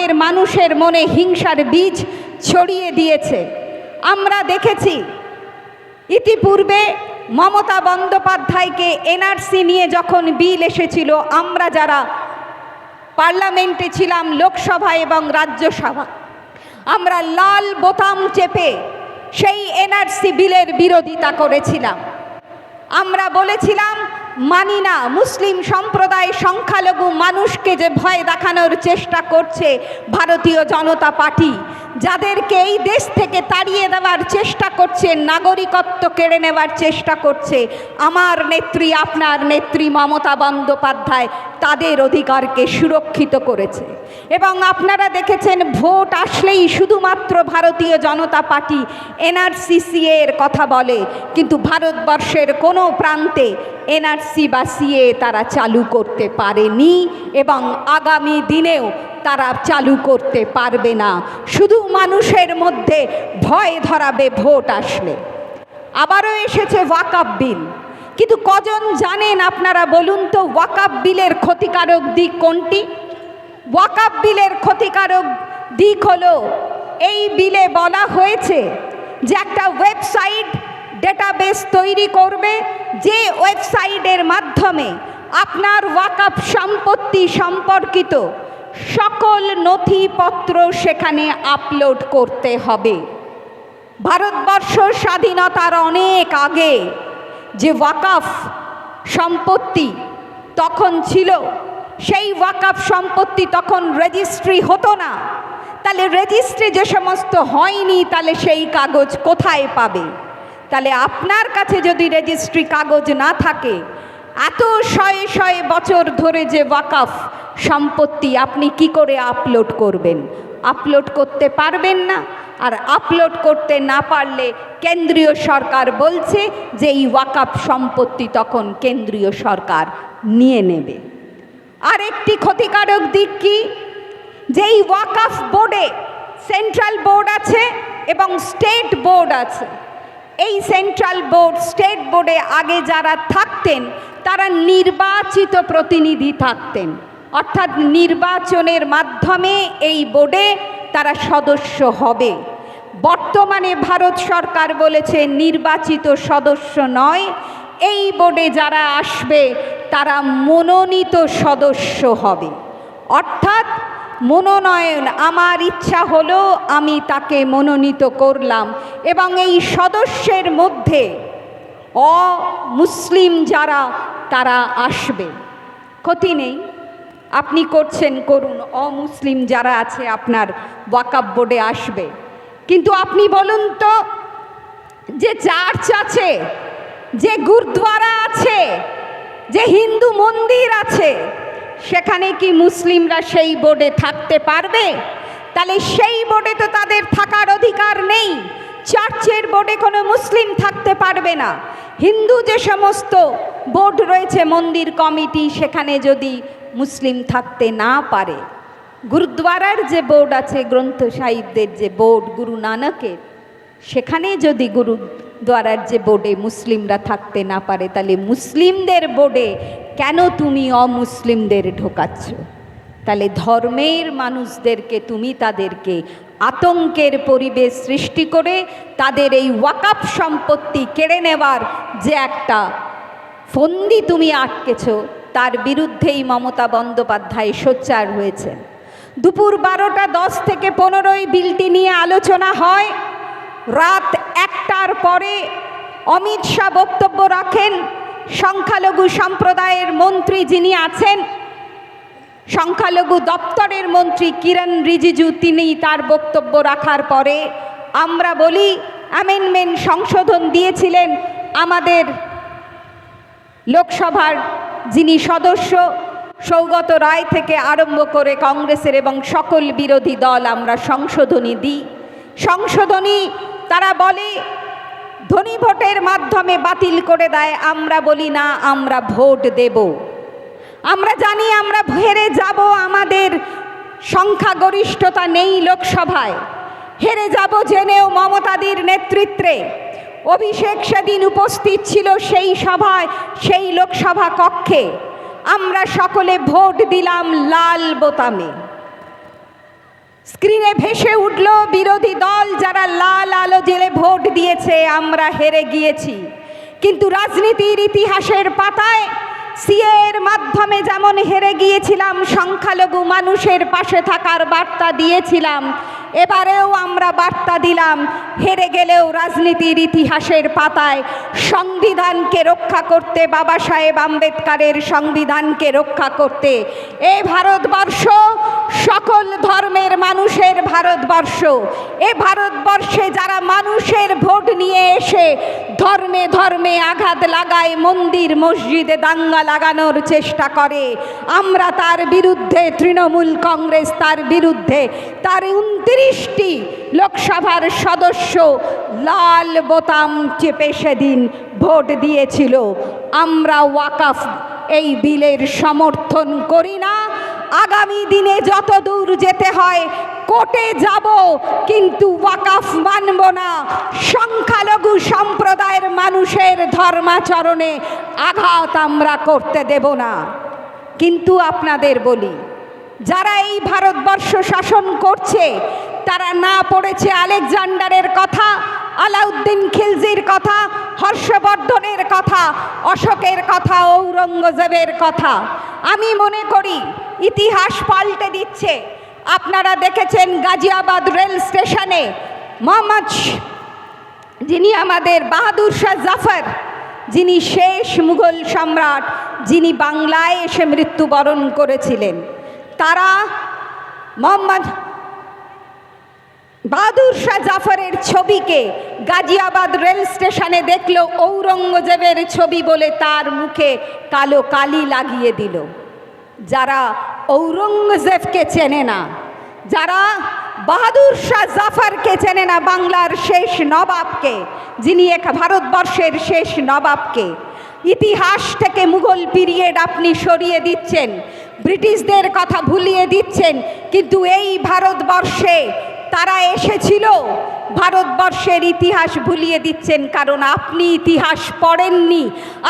ধরনের মানুষের মনে হিংসার বীজ ছড়িয়ে দিয়েছে। আমরা দেখেছি, ইতিপূর্বে মমতা বন্দ্যোপাধ্যায়কে এনআরসি নিয়ে যখন বিল এসেছিল, আমরা যারা পার্লামেন্টে ছিলাম, লোকসভা এবং রাজ্যসভা, আমরা লাল বোতাম চেপে সেই এনআরসি বিলের বিরোধিতা করেছিলাম। আমরা বলেছিলাম মানি না মুসলিম সম্প্রদায় সংখ্যালঘু মানুষকে যে ভয় দেখানোর চেষ্টা করছে ভারতীয় জনতা পার্টি। যাদেরকে এই দেশ থেকে তাড়িয়ে দেওয়ার চেষ্টা করছে, নাগরিকত্ব কেড়ে নেওয়ার চেষ্টা করছে, আমার নেত্রী, আপনার নেত্রী মমতা বন্দ্যোপাধ্যায় তাদের অধিকারকে সুরক্ষিত করেছে। এবং আপনারা দেখেছেন, ভোট আসলেই শুধুমাত্র ভারতীয় জনতা পার্টি, এনআরসিসি এর কথা বলে, কিন্তু ভারতবর্ষের কোনো প্রান্তে এনআরসি বা সিএ তারা চালু করতে পারেনি। এবং আগামী দিনেও তারা চালু করতে পারবে না। শুধু মানুষের মধ্যে ভয় ধরাবে, ভোট আসলে। আবারও এসেছে ওয়াকাপ বিল। কিন্তু কজন জানেন আপনারা বলুন তো ওয়াকাপ বিলের ক্ষতিকারক দিক কোনটি? ওয়াকাপ বিলের ক্ষতিকারক দিক হলো, এই বিলে বলা হয়েছে যে একটা ওয়েবসাইট, ডেটাবেস তৈরি করবে, যে ওয়েবসাইটের মাধ্যমে আপনার ওয়াকাপ সম্পত্তি সম্পর্কিত সকল নথিপত্র সেখানে আপলোড করতে হবে। ভারতবর্ষ স্বাধীনতার অনেক আগে যে ওয়াকাফ সম্পত্তি তখন ছিল, সেই ওয়াকাফ সম্পত্তি তখন রেজিস্ট্রি হতো না। তাহলে রেজিস্ট্রি যে সমস্ত হয়নি, তাহলে সেই কাগজ কোথায় পাবে? তাহলে আপনার কাছে যদি রেজিস্ট্রি কাগজ না থাকে এত শয়ে শয়ে বছর ধরে যে ওয়াকাফ সম্পত্তি আপনি কি করে আপলোড করবেন? আপলোড করতে পারবেন না। আর আপলোড করতে না পারলে কেন্দ্রীয় সরকার বলছে যে এই ওয়াকাফ সম্পত্তি তখন কেন্দ্রীয় সরকার নিয়ে নেবে। আর একটি ক্ষতিকারক দিক কি? যে এই ওয়াকাফ বোর্ডে সেন্ট্রাল বোর্ড আছে এবং স্টেট বোর্ড আছে। এই সেন্ট্রাল বোর্ড স্টেট বোর্ডে আগে যারা থাকতেন, তারা নির্বাচিত প্রতিনিধি থাকতেন। অর্থাৎ নির্বাচনের মাধ্যমে এই বোর্ডে তারা সদস্য হবে। বর্তমানে ভারত সরকার বলেছে নির্বাচিত সদস্য নয়। এই বোর্ডে যারা আসবে, তারা মনোনীত সদস্য হবে। অর্থাৎ মনোনয়ন আমার ইচ্ছা হলো আমি তাকে মনোনীত করলাম এবং এই সদস্যের মধ্যে অমুসলিম যারা, তারা আসবে। ক্ষতি নেই। আপনি করছেন, করুন। অমুসলিম যারা আছে, আপনার ওয়াকাব বোর্ডে আসবে। কিন্তু আপনি বলুন তো, যে চার্চ আছে, যে গুরদ্বারা আছে, যে হিন্দু মন্দির আছে সেখানে কি মুসলিমরা সেই বোর্ডে থাকতে পারবে? তাহলে সেই বোর্ডে তো তাদের থাকার অধিকার নেই। চার্চের বোর্ডে কোনো মুসলিম থাকতে পারবে না। হিন্দু যে সমস্ত বোর্ড রয়েছে, মন্দির, কমিটি, সেখানে যদি মুসলিম থাকতে না পারে। গুরুদ্বারার যে বোর্ড আছে, গ্রন্থ সাহিত্যের যে বোর্ড গুরু নানকের, সেখানে যদি গুরুদ্বারার যে বোর্ডে মুসলিমরা থাকতে না পারে, তাহলে মুসলিমদের বোর্ডে কেন তুমি অমুসলিমদের ঢোকাচ্ছ? তাহলে ধর্মের মানুষদেরকে তুমি তাদেরকে আতঙ্কের পরিবেশ সৃষ্টি করে তাদের এই ওয়াকাপ সম্পত্তি কেড়ে নেওয়ার যে একটা ফন্দি তুমি আটকেছ, তার বিরুদ্ধেই মমতা বন্দ্যোপাধ্যায় সোচ্চার হয়েছেন। দুপুর বারোটা দশ থেকে পনেরোই বিলটি নিয়ে আলোচনা হয়। রাত একটার পরে অমিত শাহ বক্তব্য রাখেন সংখ্যালঘু সম্প্রদায়ের মন্ত্রী যিনি আছেন, সংখ্যালঘু দপ্তরের মন্ত্রী কিরণ রিজিজু, তিনি তার বক্তব্য রাখার পরে আমরা বলি অ্যামেন্ডমেন্ট সংশোধন দিয়েছিলেন আমাদের লোকসভার যিনি সদস্য, সৌগত রায় থেকে আরম্ভ করে কংগ্রেসের এবং সকল বিরোধী দল আমরা সংশোধনী দিই। সংশোধনী তারা বলে ধনী ভোটের মাধ্যমে বাতিল করে দেয়। আমরা বলি, না, আমরা ভোট দেব। আমরা জানি আমরা হেরে যাব, আমাদের সংখ্যাগরিষ্ঠতা নেই লোকসভায়। হেরে যাব জেনেও মমতাদির নেতৃত্বে। অভিষেক সেদিন উপস্থিত ছিল সেই সভায়, সেই লোকসভা কক্ষে। আমরা সকলে ভোট দিলাম লাল বোতামে। স্ক্রিনে ভেসে উঠল বিরোধী দল যারা লাল আলো জেলে ভোট দিয়েছে, আমরা হেরে গিয়েছি। কিন্তু রাজনীতির ইতিহাসের পাতায় সিএর মাধ্যমে যেমন হেরে গিয়েছিলাম, সংখ্যালঘু মানুষের পাশে থাকার বার্তা দিয়েছিলাম, এবারেও আমরা বার্তা দিলাম, হেরে গেলেও রাজনীতির ইতিহাসের পাতায় সংবিধানকে রক্ষা করতে, বাবা সাহেব আম্বেদকারের সংবিধানকে রক্ষা করতে। এ ভারতবর্ষ সকল ধর্মের মানুষের ভারতবর্ষ। এ ভারতবর্ষে যারা মানুষের ভোট নিয়ে এসে ধর্মে ধর্মে আঘাত লাগায়, মন্দির, মসজিদে দাঙ্গা লাগানোর চেষ্টা করে, আমরা তার বিরুদ্ধে তৃণমূল কংগ্রেস তার বিরুদ্ধে তার উনত্রিশটি লোকসভার সদস্য লাল বোতাম চেপে সেদিন ভোট দিয়েছিল। আমরা ওয়াকাফ এই বিলের সমর্থন করি না। আগামী দিনে যত দূর যেতে হয়, কোর্টে যাব, কিন্তু ওয়াকাফ মানব না। সংখ্যালঘু সম্প্রদায়ের মানুষের ধর্মাচরণে আঘাত আমরা করতে দেব না। কিন্তু আপনাদের বলি, যারা এই ভারতবর্ষ শাসন করছে, তারা না পড়েছে আলেকজান্ডারের কথা, আলাউদ্দিন খিলজির কথা, হর্ষবর্ধনের কথা, অশোকের কথা, ঔরঙ্গজেবের কথা। আমি মনে করি ইতিহাস পাল্টে দিচ্ছে। আপনারা দেখেছেন গাজিয়াবাদ রেল স্টেশনে মোহাম্মদ যিনি আমাদের বাহাদুর শাহ জাফর, যিনি শেষ মুঘল সম্রাট, যিনি বাংলায় এসে মৃত্যুবরণ করেছিলেন। তারা মোহাম্মদ বাহাদুর শাহ জাফরের ছবিকে গাজিয়াবাদ রেল স্টেশনে দেখল, ঔরঙ্গজেবের ছবি বলে তার মুখে কালো কালি লাগিয়ে দিল। যারা ঔরঙ্গজেবকে চেনে না। যারা বাহাদুর শাহ জাফরকে চেনে না বাংলার শেষ নবাবকে, যিনি এক ভারতবর্ষের শেষ নবাবকে। ইতিহাস থেকে মুঘল পিরিয়ড আপনি সরিয়ে দিচ্ছেন, ব্রিটিশদের কথা ভুলিয়ে দিচ্ছেন, কিন্তু এই ভারতবর্ষে তারা এসেছিল ভারতবর্ষের ইতিহাস ভুলিয়ে দিচ্ছেন কারণ আপনি ইতিহাস পড়েননি।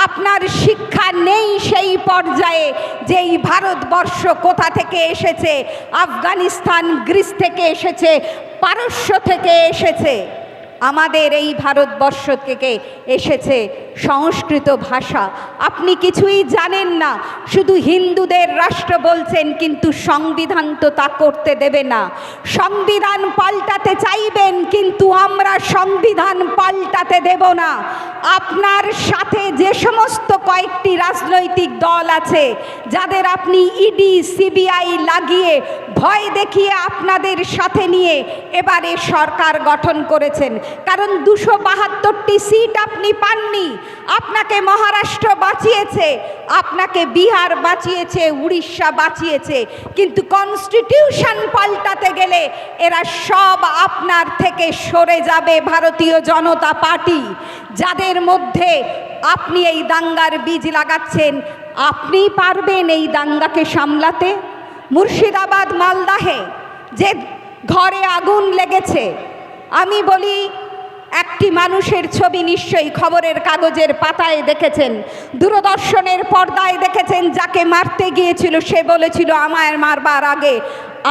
আপনার শিক্ষা নেই সেই পর্যায়ে যেই ভারতবর্ষ কোথা থেকে এসেছে, আফগানিস্তান, গ্রিস থেকে এসেছে, পারস্য থেকে এসেছে। আমাদের এই ভারতবর্ষ থেকে এসেছে সংস্কৃত ভাষা। আপনি কিছুই জানেন না, শুধু হিন্দুদের রাষ্ট্র বলছেন, কিন্তু সংবিধান তো তা করতে দেবে না। সংবিধান পাল্টাতে চাইবেন, কিন্তু আমরা সংবিধান পাল্টাতে দেব না। আপনার সাথে যে সমস্ত কয়েকটি রাজনৈতিক দল আছে, যাদের আপনি ইডি, সিবিআই লাগিয়ে ভয় দেখিয়ে আপনাদের সাথে নিয়ে এবারে সরকার গঠন করেছেন কারণ দুশো বাহাত্তরটি সিট আপনি পাননি। আপনাকে মহারাষ্ট্র বাঁচিয়েছে, আপনাকে বিহার বাঁচিয়েছে, উড়িষ্যা বাঁচিয়েছে। কিন্তু কনস্টিটিউশন পাল্টাতে গেলে এরা সব আপনার থেকে সরে যাবে ভারতীয় জনতা পার্টি। যাদের মধ্যে আপনি এই দাঙ্গার বীজ লাগাচ্ছেন আপনি পারবেন এই দাঙ্গাকে সামলাতে। মুর্শিদাবাদ, মালদাহে যে ঘরে আগুন লেগেছে আমি বলি, একটি মানুষের ছবি নিশ্চয়ই খবরের কাগজের পাতায় দেখেছেন। দূরদর্শনের পর্দায় দেখেছেন, যাকে মারতে গিয়েছিল, সে বলেছিল, আমায় মারবার আগে